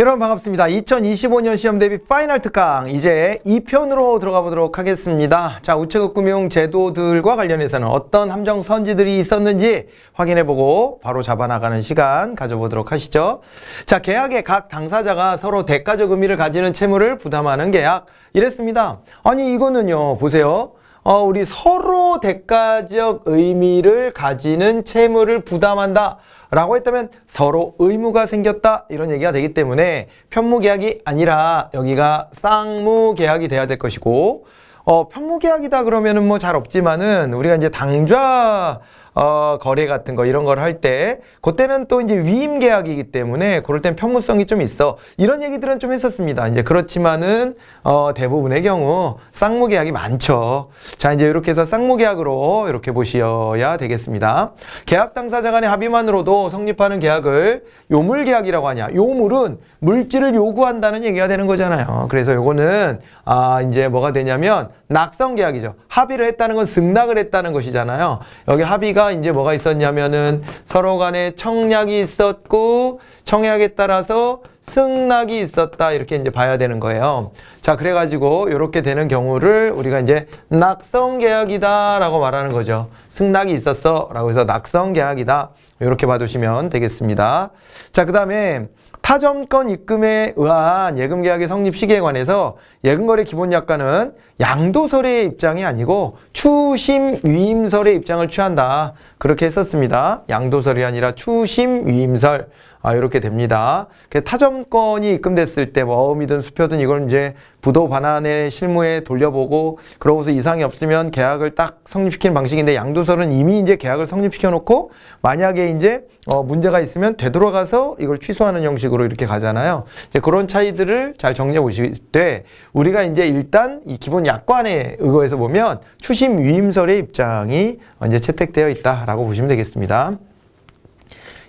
여러분 반갑습니다. 2025년 시험 대비 파이널 특강 이제 2편으로 들어가 보도록 하겠습니다. 자, 우체국 금융 제도들과 관련해서는 어떤 함정 선지들이 있었는지 확인해 보고 바로 잡아 나가는 시간 가져보도록 하시죠. 자, 계약의 각 당사자가 서로 대가적 의미를 가지는 채무를 부담하는 계약 이랬습니다. 아니 이거는요. 보세요. 어, 우리 서로 대가적 의미를 가지는 채무를 부담한다. 라고 했다면 서로 의무가 생겼다. 이런 얘기가 되기 때문에 편무계약이 아니라 여기가 쌍무계약이 돼야 될 것이고, 어, 편무계약이다 그러면은 뭐 잘 없지만은 우리가 이제 당좌 어, 거래 같은 거 이런 걸 할 때 그때는 또 이제 위임 계약이기 때문에 그럴 땐 편무성이 좀 있어. 이런 얘기들은 좀 했었습니다. 이제 그렇지만은 어, 대부분의 경우 쌍무 계약이 많죠. 자, 이제 이렇게 해서 쌍무 계약으로 이렇게 보셔야 되겠습니다. 계약 당사자 간의 합의만으로도 성립하는 계약을 요물 계약이라고 하냐. 요물은 물질을 요구한다는 얘기가 되는 거잖아요. 그래서 요거는 아, 이제 뭐가 되냐면 낙성 계약이죠. 합의를 했다는 건 승낙을 했다는 것이잖아요. 여기 합의가 이제 뭐가 있었냐면은 서로 간에 청약이 있었고 청약에 따라서 승낙이 있었다 이렇게 이제 봐야 되는 거예요. 자, 그래가지고 이렇게 되는 경우를 우리가 이제 낙성 계약이다라고 말하는 거죠. 승낙이 있었어라고 해서 낙성 계약이다 이렇게 봐두시면 되겠습니다. 자, 그 다음에 타점권 입금에 의한 예금 계약의 성립 시기에 관해서 예금거래 기본 약관은 양도설의 입장이 아니고 추심 위임설의 입장을 취한다. 그렇게 했었습니다. 양도설이 아니라 추심 위임설. 아, 이렇게 됩니다. 그 타점권이 입금됐을 때, 뭐, 어음이든 수표든 이걸 이제 부도 반환의 실무에 돌려보고, 그러고서 이상이 없으면 계약을 딱 성립시키는 방식인데, 양도설은 이미 이제 계약을 성립시켜 놓고, 만약에 이제, 어, 문제가 있으면 되돌아가서 이걸 취소하는 형식으로 이렇게 가잖아요. 이제 그런 차이들을 잘 정리해 보실 때, 우리가 이제 일단 이 기본 약관에 의거해서 보면, 추심 위임설의 입장이 이제 채택되어 있다라고 보시면 되겠습니다.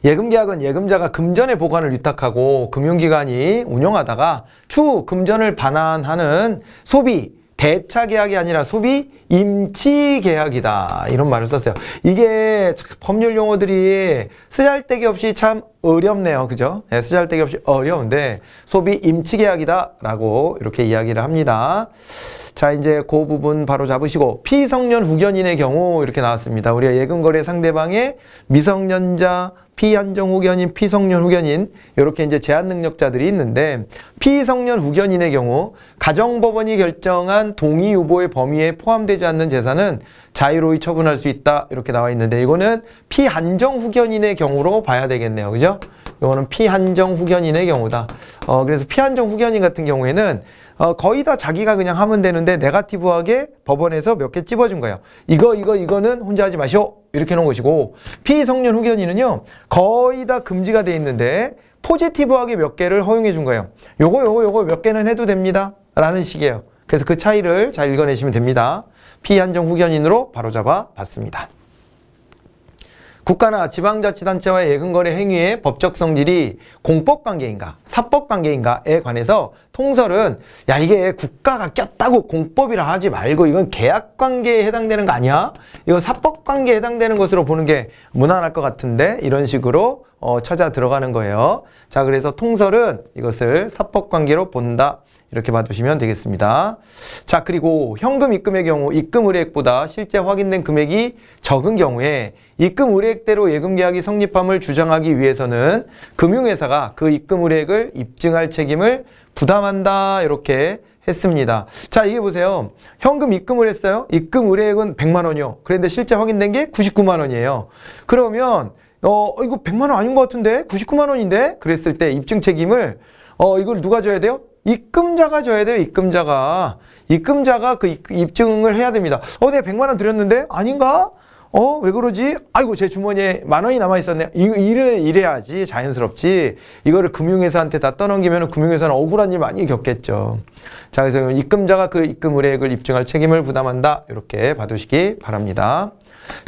예금계약은 예금자가 금전의 보관을 위탁하고 금융기관이 운영하다가 추후 금전을 반환하는 소비 대차 계약이 아니라 소비 임치 계약이다 이런 말을 썼어요. 이게 법률 용어들이 쓰잘데기 없이 참 어렵네요, 그죠? 네, 쓰잘데기 없이 어려운데 소비 임치 계약이다 라고 이렇게 이야기를 합니다. 자, 이제 그 부분 바로 잡으시고 피성년 후견인의 경우 이렇게 나왔습니다. 우리가 예금거래 상대방의 미성년자, 피한정 후견인, 피성년 후견인 이렇게 이제 제한 능력자들이 있는데 피성년 후견인의 경우 가정법원이 결정한 동의 유보의 범위에 포함되지 않는 재산은 자유로이 처분할 수 있다 이렇게 나와 있는데 이거는 피한정 후견인의 경우로 봐야 되겠네요. 그죠? 이거는 피한정 후견인의 경우다. 어, 그래서 피한정 후견인 같은 경우에는 어, 거의 다 자기가 그냥 하면 되는데 네가티브하게 법원에서 몇 개 찝어준 거예요. 이거 이거 이거는 혼자 하지 마시오. 이렇게 놓은 것이고 피성년 후견인은요 거의 다 금지가 돼 있는데 포지티브하게 몇 개를 허용해 준 거예요. 요거 요거 요거 몇 개는 해도 됩니다. 라는 식이에요. 그래서 그 차이를 잘 읽어내시면 됩니다. 피한정 후견인으로 바로잡아 봤습니다. 국가나 지방자치단체와의 예금거래 행위의 법적 성질이 공법 관계인가 사법 관계인가에 관해서 통설은 야 이게 국가가 꼈다고 공법이라 하지 말고 이건 계약 관계에 해당되는 거 아니야? 이건 사법 관계에 해당되는 것으로 보는 게 무난할 것 같은데 이런 식으로 어, 찾아 들어가는 거예요. 자 그래서 통설은 이것을 사법 관계로 본다. 이렇게 봐두시면 되겠습니다. 자, 그리고 현금 입금의 경우 입금 의뢰액보다 실제 확인된 금액이 적은 경우에 입금 의뢰액대로 예금 계약이 성립함을 주장하기 위해서는 금융회사가 그 입금 의뢰액을 입증할 책임을 부담한다. 이렇게 했습니다. 자, 이게 보세요. 현금 입금을 했어요. 입금 의뢰액은 100만 원이요. 그런데 실제 확인된 게 99만 원이에요. 그러면 어, 이거 100만 원 아닌 것 같은데? 99만 원인데? 그랬을 때 입증 책임을 어, 이걸 누가 져야 돼요? 입금자가 져야 돼요, 입금자가. 입금자가 그 입증을 해야 됩니다. 어, 내가 100만 원 드렸는데? 아닌가? 어, 왜 그러지? 아이고, 제 주머니에 만 원이 남아있었네. 이, 이래, 이래야지. 자연스럽지. 이거를 금융회사한테 다 떠넘기면 금융회사는 억울한 일 많이 겪겠죠. 자, 그래서 입금자가 그 입금 의뢰액을 입증할 책임을 부담한다. 이렇게 봐두시기 바랍니다.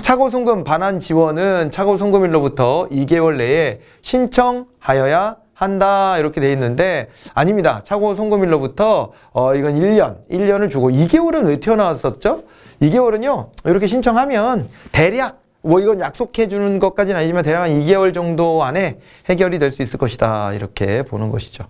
차고송금 반환 지원은 차고송금일로부터 2개월 내에 신청하여야 한다 이렇게 돼 있는데 아닙니다. 차고 송금일로부터 어 이건 1년, 1년을 주고 2개월은 왜 튀어나왔었죠? 2개월은요. 이렇게 신청하면 대략 뭐 이건 약속해 주는 것까지는 아니지만 대략 한 2개월 정도 안에 해결이 될 수 있을 것이다. 이렇게 보는 것이죠.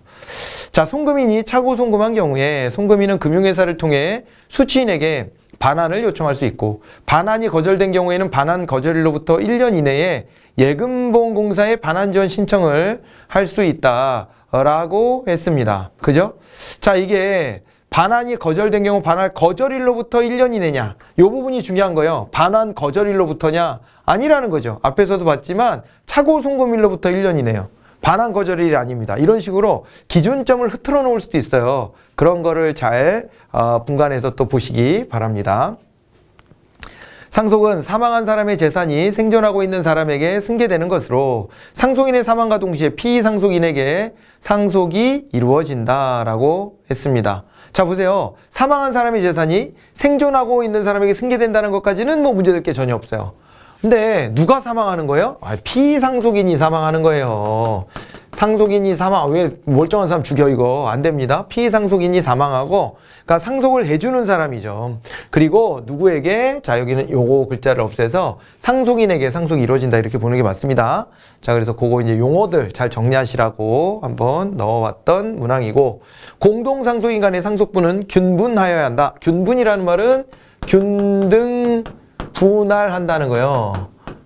자, 송금인이 차고 송금한 경우에 송금인은 금융회사를 통해 수취인에게 반환을 요청할 수 있고 반환이 거절된 경우에는 반환 거절일로부터 1년 이내에 예금보험공사에 반환 지원 신청을 할 수 있다라고 했습니다. 그죠? 자, 이게 반환이 거절된 경우 반환 거절일로부터 1년 이내냐? 요 부분이 중요한 거예요. 반환 거절일로부터냐? 아니라는 거죠. 앞에서도 봤지만 차고 송금일로부터 1년 이내요. 반환 거절일이 아닙니다. 이런 식으로 기준점을 흐트러 놓을 수도 있어요. 그런 거를 잘 어, 분간해서 또 보시기 바랍니다. 상속은 사망한 사람의 재산이 생존하고 있는 사람에게 승계되는 것으로 상속인의 사망과 동시에 피상속인에게 상속이 이루어진다라고 했습니다. 자 보세요. 사망한 사람의 재산이 생존하고 있는 사람에게 승계된다는 것까지는 뭐 문제될 게 전혀 없어요. 근데 누가 사망하는 거예요? 아, 피상속인이 사망하는 거예요. 상속인이 사망, 왜 멀쩡한 사람 죽여 이거 안 됩니다. 피상속인이 사망하고, 그러니까 상속을 해주는 사람이죠. 그리고 누구에게, 자 여기는 요거 글자를 없애서 상속인에게 상속이 이루어진다 이렇게 보는 게 맞습니다. 자 그래서 그거 이제 용어들 잘 정리하시라고 한번 넣어왔던 문항이고, 공동상속인 간의 상속분은 균분하여야 한다. 균분이라는 말은 균등 분할한다는 거예요.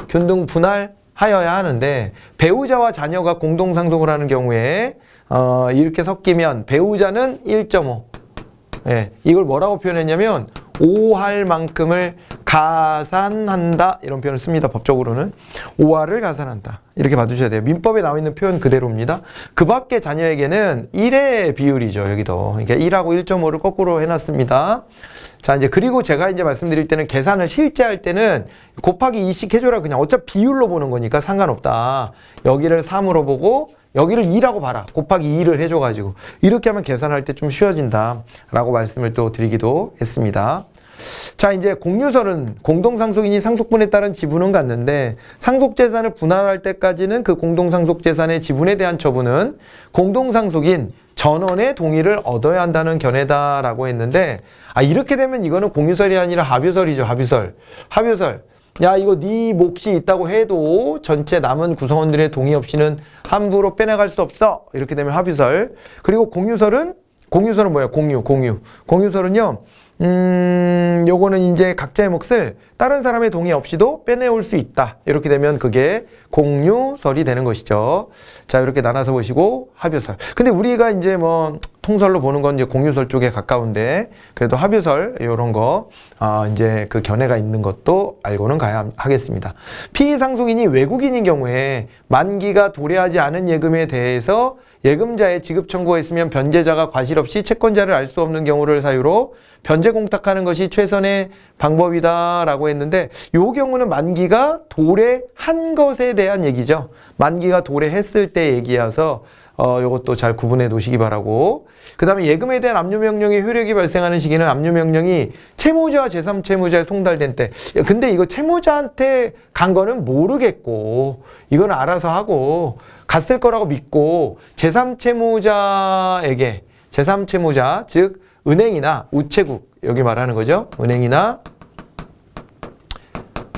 균등 분할 하여야 하는데 배우자와 자녀가 공동 상속을 하는 경우에 어, 이렇게 섞이면 배우자는 1.5. 예, 이걸 뭐라고 표현했냐면 5할 만큼을 가산한다 이런 표현을 씁니다. 법적으로는 5할을 가산한다 이렇게 봐주셔야 돼요. 민법에 나와 있는 표현 그대로입니다. 그 밖에 자녀에게는 1의 비율이죠. 여기도 그러니까 1하고 1.5를 거꾸로 해놨습니다. 자, 이제 그리고 제가 이제 말씀드릴 때는 계산을 실제 할 때는 곱하기 2씩 해줘라 그냥 어차피 비율로 보는 거니까 상관없다. 여기를 3으로 보고 여기를 2라고 봐라. 곱하기 2를 해줘가지고 이렇게 하면 계산할 때 좀 쉬워진다. 라고 말씀을 또 드리기도 했습니다. 자, 이제 공유설은 공동상속인이 상속분에 따른 지분은 갖는데 상속재산을 분할할 때까지는 그 공동상속재산의 지분에 대한 처분은 공동상속인 전원의 동의를 얻어야 한다는 견해다라고 했는데 아 이렇게 되면 이거는 공유설이 아니라 합유설이죠 합유설. 합유설. 야 이거 네 몫이 있다고 해도 전체 남은 구성원들의 동의 없이는 함부로 빼내갈 수 없어. 이렇게 되면 합유설. 그리고 공유설은 공유설은 뭐야 공유 공유. 공유설은요 음, 요거는 이제 각자의 몫을 다른 사람의 동의 없이도 빼내올 수 있다. 이렇게 되면 그게 공유설이 되는 것이죠. 자, 이렇게 나눠서 보시고 합유설. 근데 우리가 이제 뭐 통설로 보는 건 이제 공유설 쪽에 가까운데 그래도 합유설 이런 거 아, 이제 그 견해가 있는 것도 알고는 가야 하겠습니다. 피상속인이 외국인인 경우에 만기가 도래하지 않은 예금에 대해서 예금자의 지급 청구가 있으면 변제자가 과실 없이 채권자를 알 수 없는 경우를 사유로 변제 공탁하는 것이 최선의 방법이다라고 했는데 요 경우는 만기가 도래한 것에 대한 얘기죠. 만기가 도래했을 때 얘기여서 어, 요것도 잘 구분해 놓으시기 바라고. 그 다음에 예금에 대한 압류 명령의 효력이 발생하는 시기는 압류 명령이 채무자와 제3채무자에 송달된 때. 야, 근데 이거 채무자한테 간 거는 모르겠고, 이건 알아서 하고, 갔을 거라고 믿고, 제3채무자에게, 제3채무자, 즉, 은행이나 우체국, 여기 말하는 거죠. 은행이나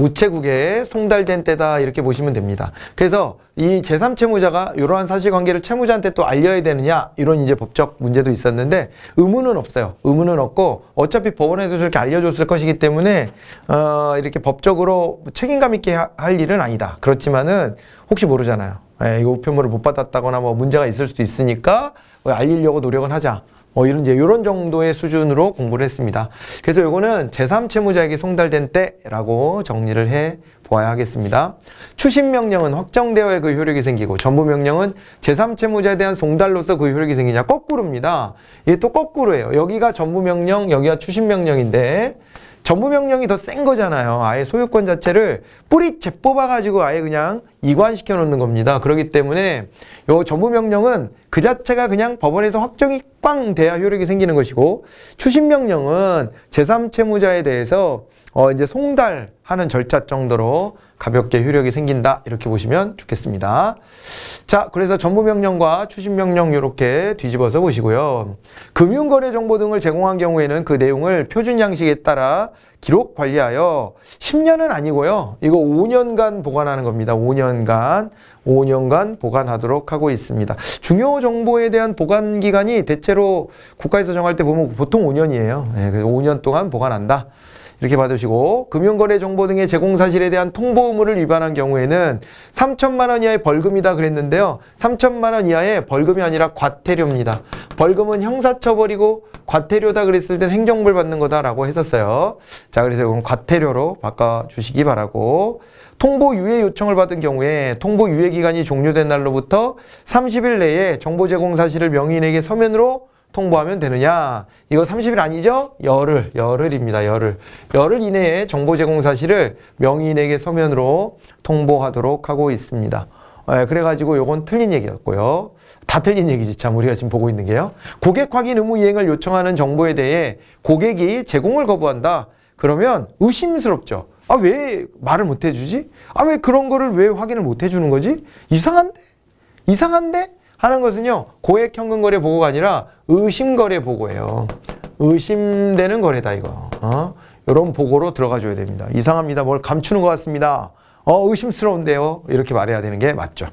우체국에 송달된 때다 이렇게 보시면 됩니다. 그래서 이 제3채무자가 이러한 사실관계를 채무자한테 또 알려야 되느냐 이런 이제 법적 문제도 있었는데 의무는 없어요. 의무는 없고 어차피 법원에서 저렇게 알려줬을 것이기 때문에 어 이렇게 법적으로 책임감 있게 하- 할 일은 아니다. 그렇지만은 혹시 모르잖아요. 예, 이거 우편물을 못 받았다거나 뭐 문제가 있을 수도 있으니까 뭐 알리려고 노력은 하자. 뭐 이런 이제 이런 정도의 수준으로 공부를 했습니다. 그래서 요거는 제3채무자에게 송달된 때라고 정리를 해 보아야 하겠습니다. 추심 명령은 확정되어야 그 효력이 생기고 전부 명령은 제3채무자에 대한 송달로서 그 효력이 생기냐 거꾸로입니다. 이게 또 거꾸로예요. 여기가 전부 명령, 여기가 추심 명령인데 전부 명령이 더 센 거잖아요. 아예 소유권 자체를 뿌리채 뽑아가지고 아예 그냥 이관시켜 놓는 겁니다. 그렇기 때문에 요 전부 명령은 그 자체가 그냥 법원에서 확정이 꽝 돼야 효력이 생기는 것이고 추심 명령은 제3채무자에 대해서 어, 이제 송달하는 절차 정도로 가볍게 효력이 생긴다. 이렇게 보시면 좋겠습니다. 자, 그래서 전부명령과 추신명령 이렇게 뒤집어서 보시고요. 금융거래 정보 등을 제공한 경우에는 그 내용을 표준 양식에 따라 기록 관리하여 10년은 아니고요. 이거 5년간 보관하는 겁니다. 5년간 5년간 보관하도록 하고 있습니다. 중요 정보에 대한 보관 기간이 대체로 국가에서 정할 때 보면 보통 5년이에요. 네, 5년 동안 보관한다. 이렇게 받으시고 금융거래 정보 등의 제공 사실에 대한 통보 의무를 위반한 경우에는 3천만 원 이하의 벌금이다 그랬는데요. 3천만 원 이하의 벌금이 아니라 과태료입니다. 벌금은 형사처벌이고 과태료다 그랬을 땐 행정벌 받는 거다라고 했었어요. 자, 그래서 이건 과태료로 바꿔 주시기 바라고 통보 유예 요청을 받은 경우에 통보 유예 기간이 종료된 날로부터 30일 내에 정보 제공 사실을 명의인에게 서면으로 통보하면 되느냐? 이거 30일 아니죠? 열흘, 열흘입니다. 열흘. 열흘 이내에 정보 제공 사실을 명의인에게 서면으로 통보하도록 하고 있습니다. 예, 그래가지고 요건 틀린 얘기였고요. 다 틀린 얘기지, 참, 우리가 지금 보고 있는 게요. 고객 확인 의무 이행을 요청하는 정보에 대해 고객이 제공을 거부한다. 그러면 의심스럽죠. 아, 왜 말을 못 해주지? 아, 왜 그런 거를 왜 확인을 못 해주는 거지? 이상한데? 이상한데? 하는 것은요, 고액 현금 거래 보고가 아니라 의심 거래 보고예요. 의심되는 거래다, 이거. 어? 이런 보고로 들어가 줘야 됩니다. 이상합니다. 뭘 감추는 것 같습니다. 어, 의심스러운데요. 이렇게 말해야 되는 게 맞죠.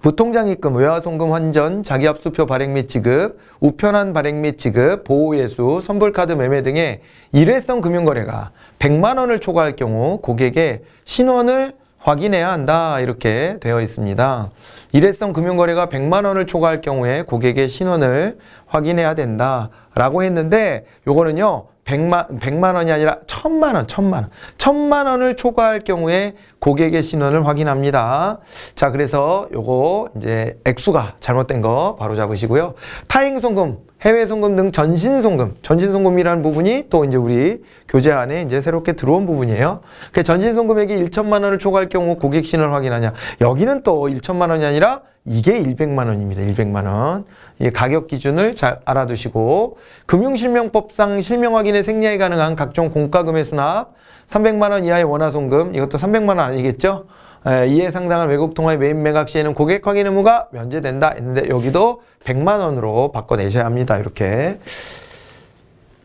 부통장 입금, 외화송금 환전, 자기압수표 발행 및 지급, 우편한 발행 및 지급, 보호예수, 선불카드 매매 등의 일회성 금융거래가 100만 원을 초과할 경우 고객의 신원을 확인해야 한다 이렇게 되어 있습니다. 일회성 금융거래가 100만 원을 초과할 경우에 고객의 신원을 확인해야 된다 라고 했는데 요거는요. 100만, 100만 원이 아니라 1000만 원, 1000만 원. 1000만 원을 초과할 경우에 고객의 신원을 확인합니다. 자, 그래서 요거 이제 액수가 잘못된 거 바로 잡으시고요. 타행 송금, 해외 송금 등 전신 송금, 전신 송금이라는 부분이 또 이제 우리 교재 안에 이제 새롭게 들어온 부분이에요. 그 전신 송금액이 1천만 원을 초과할 경우 고객 신원을 확인하냐. 여기는 또 1천만 원이 아니라 이게 100만 원입니다. 100만 원. 이 가격 기준을 잘 알아두시고 금융실명법상 실명 확인에 생략이 가능한 각종 공과금의 수납 300만 원 이하의 원화 송금 이것도 300만 원 아니겠죠? 에, 이에 상당한 외국 통화의 매입 매각 시에는 고객 확인 의무가 면제된다 했는데 여기도 100만 원으로 바꿔내셔야 합니다. 이렇게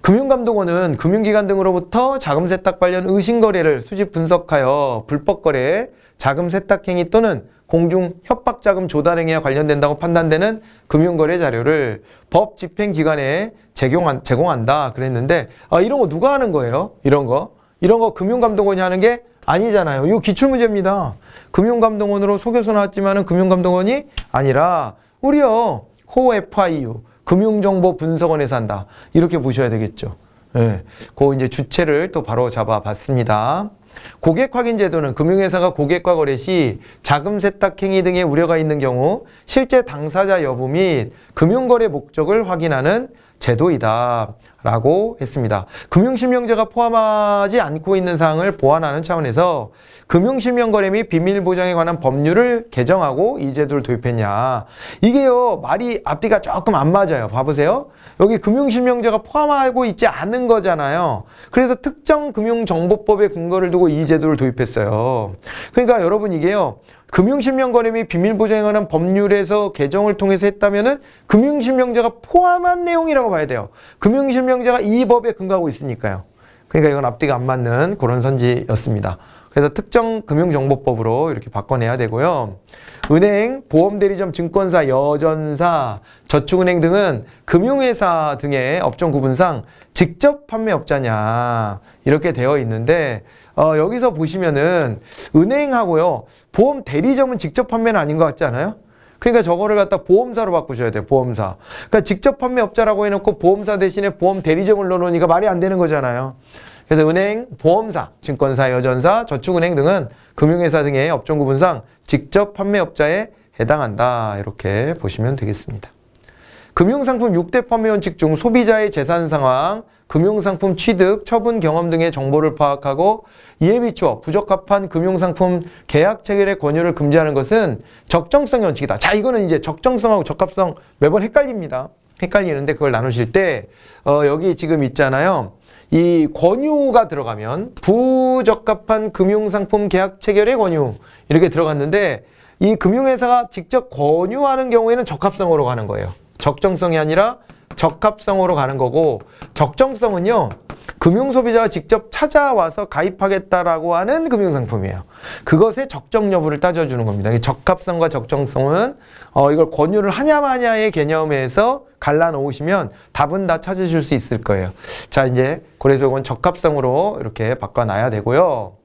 금융감독원은 금융기관 등으로부터 자금 세탁 관련 의심 거래를 수집 분석하여 불법 거래, 자금 세탁 행위 또는 공중 협박 자금 조달 행위와 관련된다고 판단되는 금융거래 자료를 법 집행 기관에 제공한, 제공한다 그랬는데 아, 이런 거 누가 하는 거예요? 이런 거 이런 거 금융감독원이 하는 게 아니잖아요. 이거 기출문제입니다. 금융감독원으로 속여서 나왔지만은 금융감독원이 아니라 우리요 코 FIU 금융정보분석원에서 한다 이렇게 보셔야 되겠죠. 예, 그 이제 주체를 또 바로 잡아 봤습니다. 고객 확인 제도는 금융회사가 고객과 거래 시 자금 세탁 행위 등의 우려가 있는 경우 실제 당사자 여부 및 금융거래 목적을 확인하는 제도이다. 라고 했습니다. 금융실명제가 포함하지 않고 있는 사항을 보완하는 차원에서 금융실명거래 및 비밀보장에 관한 법률을 개정하고 이 제도를 도입했냐. 이게요, 말이 앞뒤가 조금 안 맞아요. 봐보세요. 여기 금융실명제가 포함하고 있지 않은 거잖아요. 그래서 특정 금융정보법에 근거를 두고 이 제도를 도입했어요. 그러니까 여러분 이게요, 금융실명거래 및 비밀보장에 관한 법률에서 개정을 통해서 했다면은 금융실명제가 포함한 내용이라고 봐야 돼요. 금융실명제가 이 법에 근거하고 있으니까요. 그러니까 이건 앞뒤가 안 맞는 그런 선지였습니다. 그래서 특정 금융정보법으로 이렇게 바꿔내야 되고요. 은행, 보험대리점, 증권사, 여전사, 저축은행 등은 금융회사 등의 업종 구분상 직접 판매업자냐 이렇게 되어 있는데 어, 여기서 보시면은 은행하고요. 보험 대리점은 직접 판매는 아닌 것 같지 않아요? 그러니까 저거를 갖다 보험사로 바꾸셔야 돼요 보험사. 그러니까 직접 판매업자라고 해놓고 보험사 대신에 보험 대리점을 넣어놓으니까 말이 안 되는 거잖아요. 그래서 은행, 보험사, 증권사, 여전사, 저축은행 등은 금융회사 등의 업종 구분상 직접 판매업자에 해당한다. 이렇게 보시면 되겠습니다. 금융상품 6대 판매 원칙 중 소비자의 재산 상황, 금융상품 취득, 처분 경험 등의 정보를 파악하고 이에 비추어 부적합한 금융상품 계약 체결의 권유를 금지하는 것은 적정성 원칙이다. 자, 이거는 이제 적정성하고 적합성 매번 헷갈립니다. 헷갈리는데 그걸 나누실 때 어, 여기 지금 있잖아요. 이 권유가 들어가면 부적합한 금융상품 계약 체결의 권유 이렇게 들어갔는데 이 금융회사가 직접 권유하는 경우에는 적합성으로 가는 거예요. 적정성이 아니라 적합성으로 가는 거고 적정성은요. 금융소비자가 직접 찾아와서 가입하겠다라고 하는 금융상품이에요. 그것의 적정 여부를 따져주는 겁니다. 이 적합성과 적정성은 어, 이걸 권유를 하냐 마냐의 개념에서 갈라놓으시면 답은 다 찾으실 수 있을 거예요. 자 이제 이건 적합성으로 이렇게 바꿔놔야 되고요.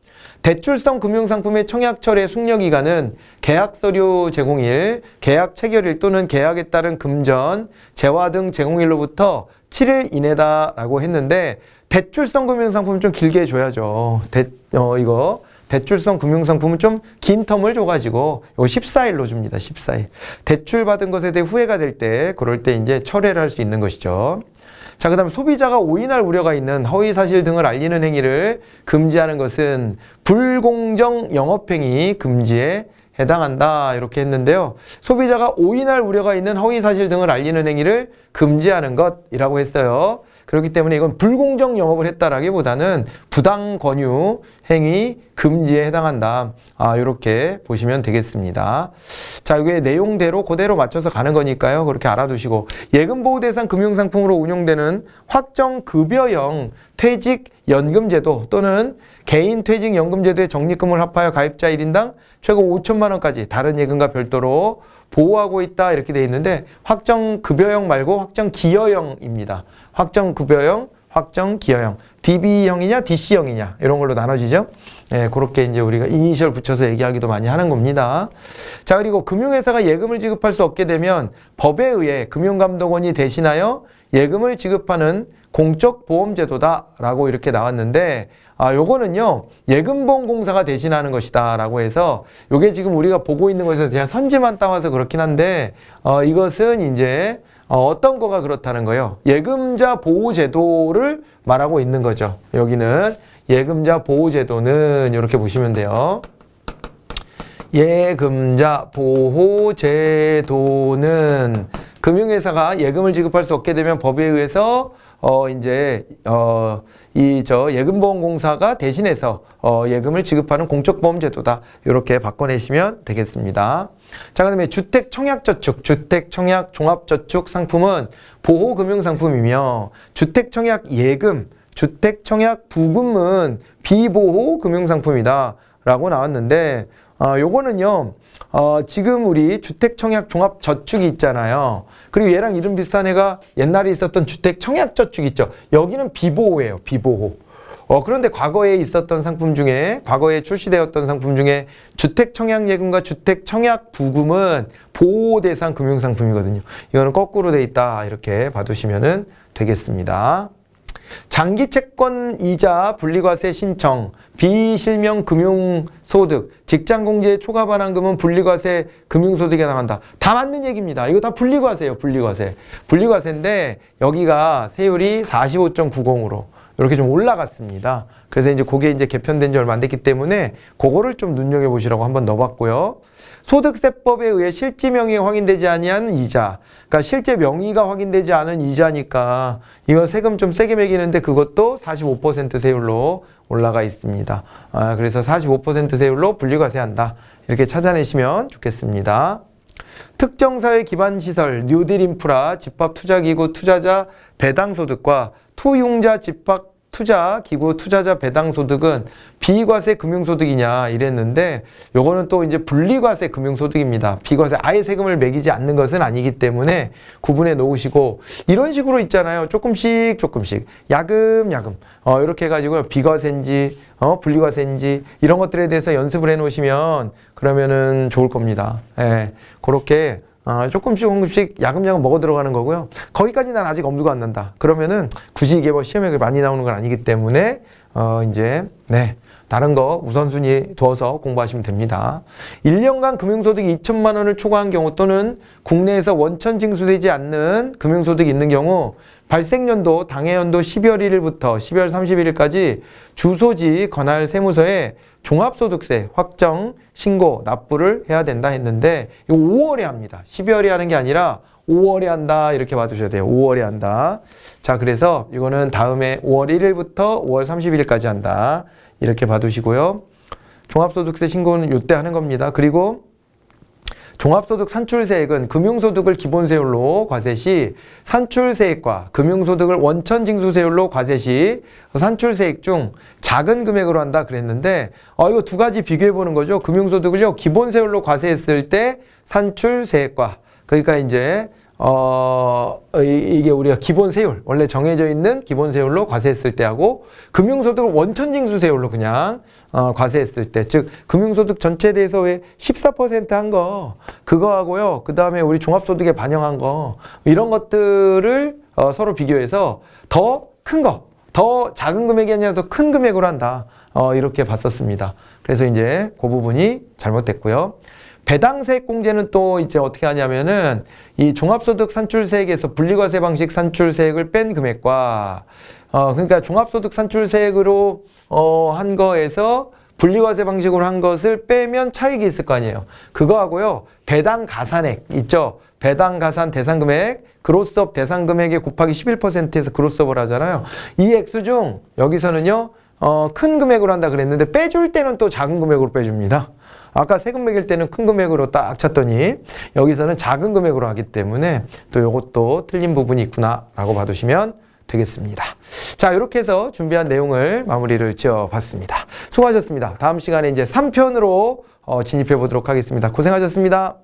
대출성 금융상품의 청약철의 숙려기간은 계약 서류 제공일, 계약 체결일 또는 계약에 따른 금전, 재화 등 제공일로부터 7일 이내다라고 했는데 대출성 금융상품 좀 길게 줘야죠. 대, 어, 이거 대출성 금융상품은 좀 긴 텀을 줘가지고 이거 14일로 줍니다. 14일. 대출 받은 것에 대해 후회가 될 때 그럴 때 이제 철회를 할 수 있는 것이죠. 자, 그 다음에 소비자가 오인할 우려가 있는 허위 사실 등을 알리는 행위를 금지하는 것은 불공정 영업행위 금지에 해당한다. 이렇게 했는데요. 소비자가 오인할 우려가 있는 허위 사실 등을 알리는 행위를 금지하는 것이라고 했어요. 그렇기 때문에 이건 불공정 영업을 했다라기보다는 부당 권유 행위 금지에 해당한다. 아, 이렇게 보시면 되겠습니다. 자, 이게 내용대로 그대로 맞춰서 가는 거니까요. 그렇게 알아두시고 예금 보호 대상 금융 상품으로 운용되는 확정 급여형 퇴직 연금 제도 또는 개인 퇴직 연금 제도에 적립금을 합하여 가입자 1인당 최고 5천만 원까지 다른 예금과 별도로 보호하고 있다 이렇게 돼 있는데 확정 급여형 말고 확정 기여형입니다. 확정 급여형, 확정 기여형, DB형이냐 DC형이냐 이런 걸로 나눠지죠. 예, 그렇게 이제 우리가 이니셜 붙여서 얘기하기도 많이 하는 겁니다. 자, 그리고 금융회사가 예금을 지급할 수 없게 되면 법에 의해 금융감독원이 대신하여 예금을 지급하는 공적 보험 제도다라고 이렇게 나왔는데 아, 요거는요, 예금보험 공사가 대신하는 것이다 라고 해서 요게 지금 우리가 보고 있는 것에서 그냥 선지만 따와서 그렇긴 한데 어, 이것은 이제 어, 어떤 거가 그렇다는 거예요. 예금자 보호제도를 말하고 있는 거죠. 여기는 예금자 보호제도는 이렇게 보시면 돼요. 예금자 보호제도는 금융회사가 예금을 지급할 수 없게 되면 법에 의해서 어 이제 어 이 저 예금보험공사가 대신해서 어 예금을 지급하는 공적보험제도다 이렇게 바꿔내시면 되겠습니다. 자 그 다음에 주택청약저축, 주택청약 종합저축 상품은 보호금융상품이며 주택청약 예금, 주택청약 부금은 비보호 금융상품이다 라고 나왔는데 어 요거는요. 어, 지금 우리 주택청약 종합저축이 있잖아요. 그리고 얘랑 이름 비슷한 애가 옛날에 있었던 주택청약저축 있죠. 여기는 비보호예요. 비보호. 어, 그런데 과거에 있었던 상품 중에, 과거에 출시되었던 상품 중에 주택청약예금과 주택청약부금은 보호 대상 금융상품이거든요. 이거는 거꾸로 돼 있다. 이렇게 봐두시면 되겠습니다. 장기 채권 이자 분리과세 신청, 비실명 금융소득, 직장공제 초과 반환금은 분리과세 금융소득에 나간다. 다 맞는 얘기입니다. 이거 다 분리과세예요. 분리과세. 분리과세인데 여기가 세율이 45.90으로 이렇게 좀 올라갔습니다. 그래서 이제 그게 이제 개편된 지 얼마 안 됐기 때문에 그거를 좀 눈여겨보시라고 한번 넣어봤고요. 소득세법에 의해 실지 명의가 확인되지 아니한 이자. 그러니까 실제 명의가 확인되지 않은 이자니까 이거 세금 좀 세게 매기는데 그것도 45% 세율로 올라가 있습니다. 아, 그래서 45% 세율로 분리과세한다. 이렇게 찾아내시면 좋겠습니다. 특정 사회 기반 시설, 뉴딜 인프라, 집합 투자 기구 투자자 배당 소득과 투융자 집합 투자 기구 투자자 배당 소득은 비과세 금융소득이냐 이랬는데 요거는 또 이제 분리과세 금융소득입니다. 비과세 아예 세금을 매기지 않는 것은 아니기 때문에 구분해 놓으시고 이런 식으로 있잖아요. 조금씩 조금씩 야금야금 어 이렇게 해 가지고 비과세인지 어 분리과세인지 이런 것들에 대해서 연습을 해 놓으시면 그러면은 좋을 겁니다. 예. 그렇게 어, 조금씩 조금씩 야금야금 먹어 들어가는 거고요. 거기까지 난 아직 엄두가 안 난다. 그러면은 굳이 이게 뭐 시험에 많이 나오는 건 아니기 때문에 어, 이제 네. 다른 거 우선순위 둬서 공부하시면 됩니다. 1년간 금융소득이 2천만 원을 초과한 경우 또는 국내에서 원천 징수되지 않는 금융소득이 있는 경우 발생연도 당해연도 12월 1일부터 12월 31일까지 주소지 관할 세무서에 종합소득세 확정 신고 납부를 해야 된다 했는데 이거 5월에 합니다. 12월에 하는 게 아니라 5월에 한다 이렇게 봐두셔야 돼요. 5월에 한다. 자 그래서 이거는 다음에 5월 1일부터 5월 31일까지 한다 이렇게 봐두시고요. 종합소득세 신고는 요때 하는 겁니다. 그리고 종합소득 산출세액은 금융소득을 기본세율로 과세 시 산출세액과 금융소득을 원천징수세율로 과세 시 산출세액 중 작은 금액으로 한다 그랬는데 어 이거 두 가지 비교해 보는 거죠. 금융소득을요 기본세율로 과세했을 때 산출세액과 그러니까 이제 어, 이- 이게 우리가 기본 세율, 원래 정해져 있는 기본 세율로 과세했을 때하고 금융소득을 원천징수 세율로 그냥 어, 과세했을 때, 즉, 금융소득 전체에 대해서 왜 14%한 거, 그거하고요, 그 다음에 우리 종합소득에 반영한 거, 이런 것들을 어, 서로 비교해서 더 큰 거, 더 작은 금액이 아니라 더 큰 금액으로 한다. 어, 이렇게 봤었습니다. 그래서 이제 그 부분이 잘못됐고요. 배당세액 공제는 또 이제 어떻게 하냐면은 이 종합소득 산출세액에서 분리과세 방식 산출세액을 뺀 금액과 어 그러니까 종합소득 산출세액으로 어한 거에서 분리과세 방식으로 한 것을 빼면 차익이 있을 거 아니에요. 그거하고요. 배당 가산액 있죠. 배당 가산 대상 금액 그로스업 대상 금액에 곱하기 11%에서 그로스업을 하잖아요. 이 액수 중 여기서는요. 어, 큰 금액으로 한다 그랬는데 빼줄 때는 또 작은 금액으로 빼줍니다. 아까 세금 매길 때는 큰 금액으로 딱 찼더니 여기서는 작은 금액으로 하기 때문에 또 이것도 틀린 부분이 있구나라고 봐두시면 되겠습니다. 자, 이렇게 해서 준비한 내용을 마무리를 지어 봤습니다. 수고하셨습니다. 다음 시간에 이제 3편으로 어, 진입해 보도록 하겠습니다. 고생하셨습니다.